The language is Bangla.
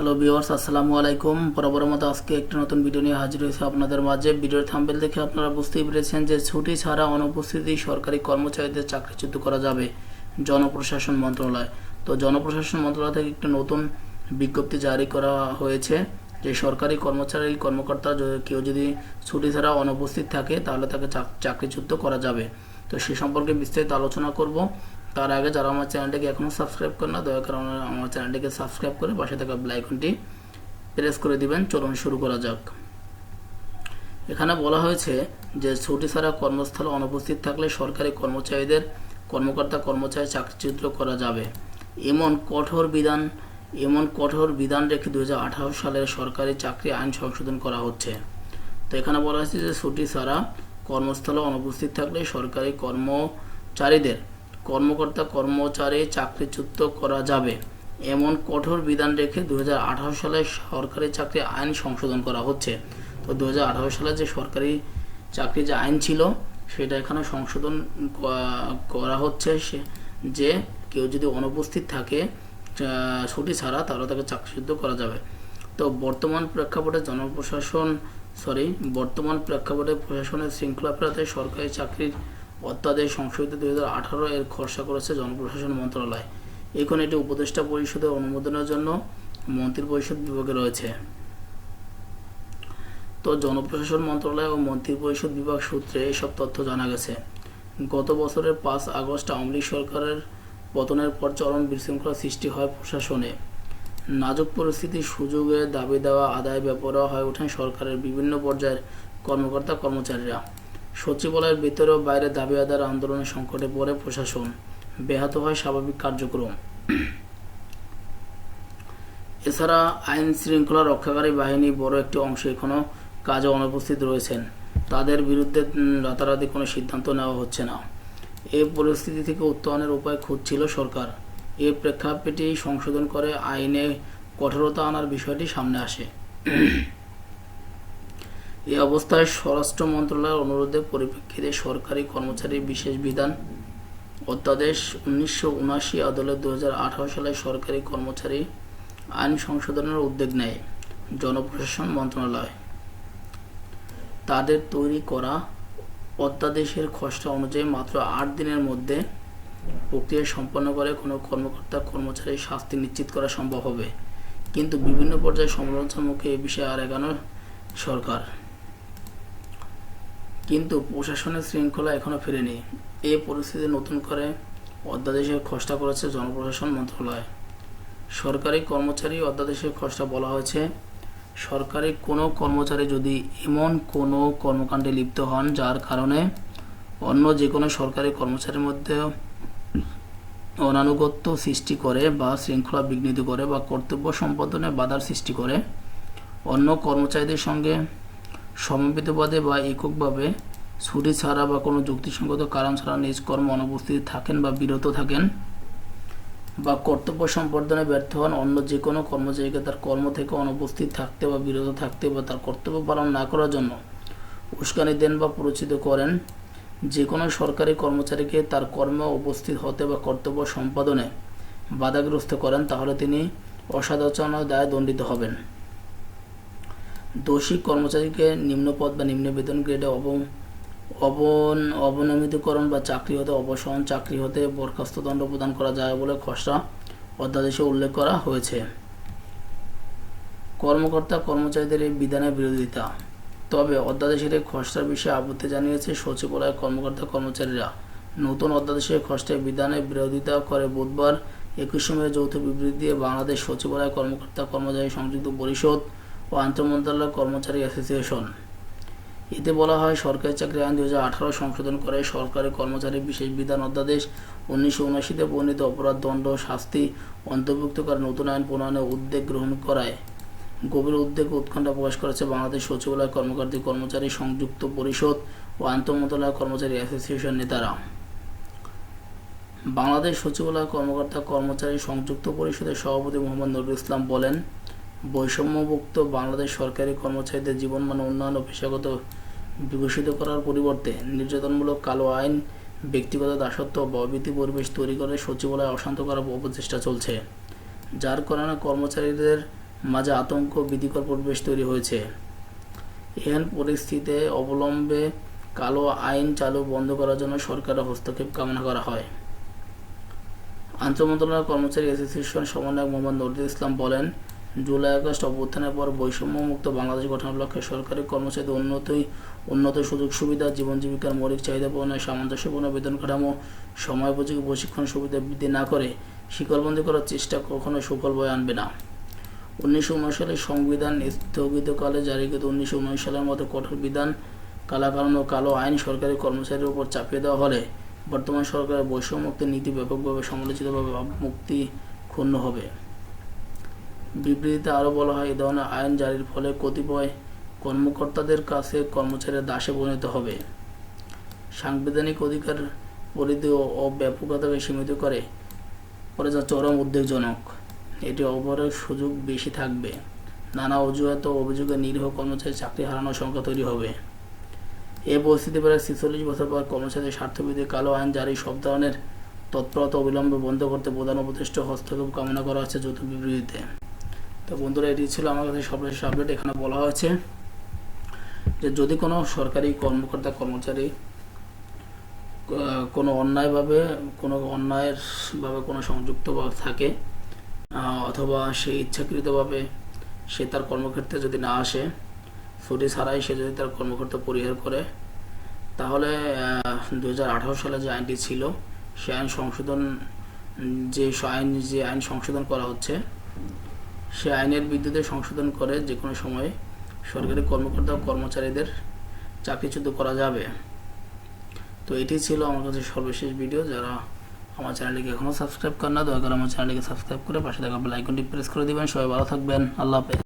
হ্যালো ভিউয়ার্স আসসালামু আলাইকুম বরাবর মতো আজকে একটি নতুন ভিডিও নিয়ে হাজির হয়েছে আপনাদের মাঝে। ভিডিওর থাম্বেল দেখে আপনারা বুঝতেই পেরেছেন যে ছুটি ছাড়া অনুপস্থিতি সরকারি কর্মচারীদের চাকরিচ্যুত করা যাবে জনপ্রশাসন মন্ত্রণালয়। তো জনপ্রশাসন মন্ত্রণালয় থেকে একটি নতুন বিজ্ঞপ্তি জারি করা হয়েছে যে সরকারি কর্মচারী, কর্মকর্তা কেউ যদি ছুটি ছাড়া অনুপস্থিত থাকে, তাহলে তাকে চাকরিচ্যুত করা যাবে। তো সে সম্পর্কে বিস্তারিত আলোচনা করব। তার আগে যারা আমার চ্যানেলটিকে এখনও সাবস্ক্রাইব করেন না, দয়া করে আমার- চ্যানেলটিকে সাবস্ক্রাইব করে পাশে থাকা বেল আইকনটি প্রেস করে দিবেন। চলুন শুরু করা যাক। এখানে বলা হয়েছে যে ছুটি ছাড়া কর্মস্থলে অনুপস্থিত থাকলে সরকারি কর্মচারীদের কর্মকর্তা কর্মচারী চাকরিচ্যুত করা যাবে। এমন কঠোর বিধান এমন কঠোর বিধান রেখে দু সালের সরকারি চাকরি আইন সংশোধন করা হচ্ছে। তো এখানে বলা হয়েছে যে ছুটি ছাড়া কর্মস্থলে অনুপস্থিত থাকলে সরকারি কর্মচারীদের কর্মকর্তা কর্মচারী চাকরিচ্যুত করা যাবে। এমন কঠোর বিধান রেখে দুহাজার আঠারো সালে সরকারি চাকরি আইন সংশোধন করা হচ্ছে। তো দুহাজার আঠারো সালে যে সরকারি চাকরি যে আইন ছিল, সেটা এখানে সংশোধন করা হচ্ছে সে, যে কেউ যদি অনুপস্থিত থাকে ছুটি ছাড়া, তাহলে তাকে চাকরিচ্যুত করা যাবে। তো বর্তমান প্রেক্ষাপটে জনপ্রশাসন সরি বর্তমান প্রেক্ষাপটে প্রশাসনের শৃঙ্খলা ফেরাতে সরকারি চাকরির অত্যাদেশ সংশোধিত দুই হাজার আঠারো এর খসড়া করেছে জনপ্রশাসন মন্ত্রণালয়। এখন এটি উপদেষ্টা পরিষদের অনুমোদনের জন্য মন্ত্রী পরিষদ বিভাগে রয়েছে। তো জনপ্রশাসন মন্ত্রণালয় ও মন্ত্রী পরিষদ বিভাগ সূত্রে এসব তথ্য জানা গেছে। গত বছরের পাঁচ আগস্ট আওয়ামী সরকারের পতনের পর চরম বিশৃঙ্খলা সৃষ্টি হয় প্রশাসনে। নাজুক পরিস্থিতির সুযোগে দাবি দেওয়া, আদায়, বেপরোয়া হয়ে ওঠেন সরকারের বিভিন্ন পর্যায়ের কর্মকর্তা কর্মচারীরা সচিবালয়ের ভিতরে ও বাইরে দাবি আদার আন্দোলনের সংকটে পড়ে প্রশাসন। ব্যাহত হয় স্বাভাবিক কার্যক্রম। এছাড়া আইন শৃঙ্খলা রক্ষাকারী বাহিনী বড় একটি অংশ এখনও কাজে অনুপস্থিত রয়েছেন। তাদের বিরুদ্ধে রাতারাতি কোনো সিদ্ধান্ত নেওয়া হচ্ছে না। এই পরিস্থিতি থেকে উত্তরণের উপায় খুঁজছিল সরকার। এর প্রেক্ষাপটেই সংশোধন করে আইনে কঠোরতা আনার বিষয়টি সামনে আসে। এই অবস্থায় স্বরাষ্ট্র মন্ত্রণালয়ের অনুরোধের পরিপ্রেক্ষিতে সরকারি কর্মচারী বিশেষ বিধান অধ্যাদেশ উনিশশো উনআশি আদালত দু হাজার আঠারো সালে সরকারি কর্মচারী আইন সংশোধনের উদ্যোগ নেয় জনপ্রশাসন মন্ত্রণালয়। তাদের তৈরি করা অধ্যাদেশের খসড়া অনুযায়ী মাত্র আট দিনের মধ্যে প্রক্রিয়া সম্পন্ন করে কোনো কর্মকর্তা কর্মচারীর শাস্তি নিশ্চিত করা সম্ভব হবে। কিন্তু বিভিন্ন পর্যায়ে সমালোচনার মুখে এ বিষয়ে আর এগানো সরকার। কিন্তু প্রশাসনের শৃঙ্খলা এখনও ফেরেনি। এ পরিস্থিতি নতুন করে অধ্যাদেশের খসড়া করেছে জনপ্রশাসন মন্ত্রণালয়। সরকারি কর্মচারী অধ্যাদেশের খসড়া বলা হয়েছে, সরকারি কোনো কর্মচারী যদি এমন কোনো কর্মকাণ্ডে লিপ্ত হন, যার কারণে অন্য যে কোনো সরকারি কর্মচারীর মধ্যে অনানুগত্য সৃষ্টি করে বা শৃঙ্খলা বিঘ্নিত করে বা কর্তব্য সম্পাদনে বাধার সৃষ্টি করে, অন্য কর্মচারীদের সঙ্গে সমবেতবাদে বা এককভাবে ছুটি ছাড়া বা কোনো যুক্তিসঙ্গত কারণ ছাড়া নিজ কর্ম অনুপস্থিত থাকেন বা বিরত থাকেন বা কর্তব্য সম্পাদনে ব্যর্থ হন, অন্য যে কোনো কর্মচারীকে তার কর্ম থেকে অনুপস্থিত থাকতে বা বিরত থাকতে বা তার কর্তব্য পালন না করার জন্য উস্কানি দেন বা প্ররোচিত করেন। যে কোনো সরকারি কর্মচারীকে তার কর্মে উপস্থিত হতে বা কর্তব্য সম্পাদনে বাধাগ্রস্ত করেন, তাহলে তিনি অসাধারণের দায়ে দণ্ডিত হবেন। দোষী কর্মচারীকে নিম্নপদ বা নিম্ন বেতন গ্রেডে অব অবন অবনমিতকরণ বা চাকরি হতে অবসরণ চাকরি হতে বরখাস্ত দণ্ড প্রদান করা যায় বলে খসড়া অধ্যাদেশে উল্লেখ করা হয়েছে। কর্মকর্তা কর্মচারীদের এই বিধানের বিরোধিতা। তবে অধ্যাদেশের এই খসড়ার বিষয়ে আপত্তি জানিয়েছে সচিবালয়ের কর্মকর্তা কর্মচারীরা। নতুন অধ্যাদেশের খসড়ার বিধানের বিরোধিতা করে বুধবার একুশে মে যৌথ বিবৃতি দিয়ে বাংলাদেশ সচিবালয় কর্মকর্তা কর্মচারী সংযুক্ত পরিষদ ও আন্তঃমন্ত্রণালয় কর্মচারী অ্যাসোসিয়েশন। এতে বলা হয়, সরকারি চাকরি আইন দু হাজার আঠারো সংশোধন করে সরকারি কর্মচারী বিশেষ বিধান অধ্যাদেশ উনিশশো উনআশিতে বর্ণিত অপরাধ, দণ্ড, শাস্তি অন্তর্ভুক্ত করে নতুন আইন প্রণয়নের উদ্যোগ গ্রহণ করায়। গভীর উদ্বেগ উৎকণ্ঠা প্রকাশ করেছে বাংলাদেশ সচিবালয় কর্মকর্তী কর্মচারী সংযুক্ত পরিষদ ও আন্তঃমন্ত্রণালয় কর্মচারী অ্যাসোসিয়েশন নেতারা। বাংলাদেশ সচিবালয় কর্মকর্তা কর্মচারী সংযুক্ত পরিষদের সভাপতি মোহাম্মদ নুরুল ইসলাম বলেন বৈষম্যমুক্ত বাংলাদেশ সরকারি কর্মচারীদের জীবনমান উন্নয়ন ও পেশাগত বিকশিত করার পরিবর্তে নির্যাতনমূলক কালো আইন, ব্যক্তিগত দাসত্ব ভয়ভীতি পরিবেশ তৈরি করে সচিবালয় অশান্ত করার অপচেষ্টা চলছে, যার কারণে কর্মচারীদের মাঝে আতঙ্ক বিধিকর পরিবেশ তৈরি হয়েছে। এহেন পরিস্থিতিতে অবলম্বে কালো আইন চালু বন্ধ করার জন্য সরকারের হস্তক্ষেপ কামনা করা হয়। আন্তঃ মন্ত্রণালয় কর্মচারী অ্যাসোসিয়েশন সমন্বয়ক মোহাম্মদ নজরুল ইসলাম বলেন জুলাই আগস্ট অভ্যুত্থানের পর বৈষম্যমুক্ত বাংলাদেশ গঠনের লক্ষ্যে সরকারি কর্মচারীদের উন্নতই উন্নত সুযোগ সুবিধা, জীবন জীবিকার মৌলিক চাহিদা পূরণে সামঞ্জস্যপূর্ণ বেতন কাঠামো সময়োপযোগী প্রশিক্ষণ সুবিধা বৃদ্ধি না করে শিকলবন্দি করার চেষ্টা কখনো সুফল বয়ে আনবে না। উনিশশো উনিশ সালের সংবিধান স্থগিতকালে জারিকৃত উনিশশো উনিশ সালের মতো কঠোর বিধান, কালাকানুন ও কালো আইন সরকারি কর্মচারীর উপর চাপিয়ে দেওয়া হলে বর্তমান সরকারের বৈষম্যমুক্ত নীতি ব্যাপকভাবে সমালোচিতভাবে মুক্তি ক্ষুণ্ণ হবে। বিবৃতিতে আরও বলা হয়, এই ধরনের আইন জারির ফলে কতিপয় কর্মকর্তাদের কাছে কর্মচারীরা দাসে পরিণত হবে। সাংবিধানিক অধিকার পরিধি ও অব্যাপকতাকে সীমিত করে, পরে যা চরম উদ্বেগজনক। এটি অপরের সুযোগ বেশি থাকবে। নানা অজুহাত ও অভিযোগে নিরীহ কর্মচারী চাকরি হারানোর সংখ্যা তৈরি হবে। এ পরিস্থিতি প্রায় ছেচল্লিশ বছর পর কর্মচারীদের স্বার্থবিধি কালো আইন জারি সব ধরনের তৎপরতা অবিলম্বে বন্ধ করতে প্রধান উপদেষ্টা হস্তক্ষেপ কামনা করা হচ্ছে যৌথ বিবৃতিতে। তো বন্ধুরা, এটি ছিল আমার কাছে সর্বশেষ আপডেট এখানে বলা হয়েছে যে যদি কোনো সরকারি কর্মকর্তা, কর্মচারী কোনো অন্যায়ভাবে, কোনো অন্যায়েরভাবে কোনো সংযুক্ত থাকে অথবা সে ইচ্ছাকৃতভাবে সে তার কর্মক্ষেত্রে যদি না আসে, ছুটি ছাড়াই সে যদি তার কর্মকর্তা পরিহার করে, তাহলে দু হাজার আঠারো সালে যে আইনটি ছিল, সে আইন সংশোধন, যে আইন যে আইন সংশোধন করা হচ্ছে সে আইনের বিদ্যুতে সংশোধন করে যে কোনো সময়ে সরকারি কর্মকর্তা ও কর্মচারীদের চাকরিচ্যুত করা যাবে। তো এটি ছিল আমার কাছে সর্বশেষ ভিডিও যারা আমার চ্যানেলটিকে এখনও সাবস্ক্রাইব করেন না, দয়া করে আমার চ্যানেলটিকে সাবস্ক্রাইব করে পাশে থাকা বেল আইকনটি প্রেস করে দিবেন। সবাই ভালো থাকবেন। আল্লাহ হাফেজ।